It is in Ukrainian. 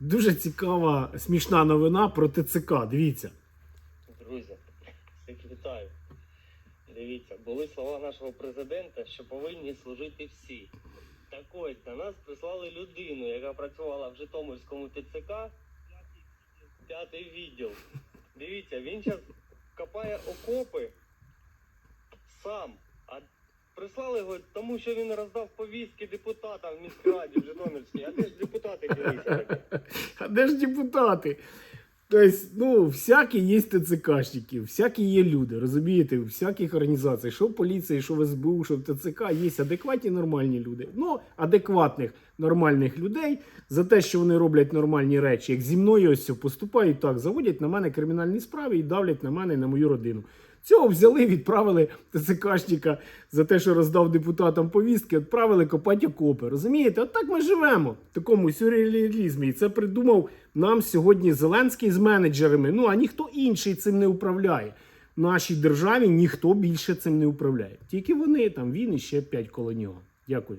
Дуже цікава, смішна новина про ТЦК. Дивіться. Друзі, всіх вітаю. Дивіться, були слова нашого президента, що повинні служити всі. Так ось на нас прислали людину, яка працювала в Житомирському ТЦК, п'ятий відділ. Дивіться, він зараз копає окопи сам. А прислали його тому, що він роздав повістки депутатам в міськраді в Житомирській. А де ж депутати ділися де ж депутати? Тобто, ну, всякі є ТЦКшники, всякі є люди, розумієте, всяких організацій, що в поліції, що в СБУ, що в ТЦК, є адекватні нормальні люди. Ну, адекватних нормальних людей за те, що вони роблять нормальні речі, як зі мною ось поступають так, заводять на мене кримінальні справи і давлять на мене і на мою родину. Цього взяли, відправили ТЦКшника за те, що роздав депутатам повістки, відправили копати окопи. Розумієте? От так ми живемо в такому сюрреалізмі. І це придумав нам сьогодні Зеленський з менеджерами. Ну а ніхто інший цим не управляє. В нашій державі ніхто більше цим не управляє. Тільки вони там він і ще п'ять коло нього. Дякую.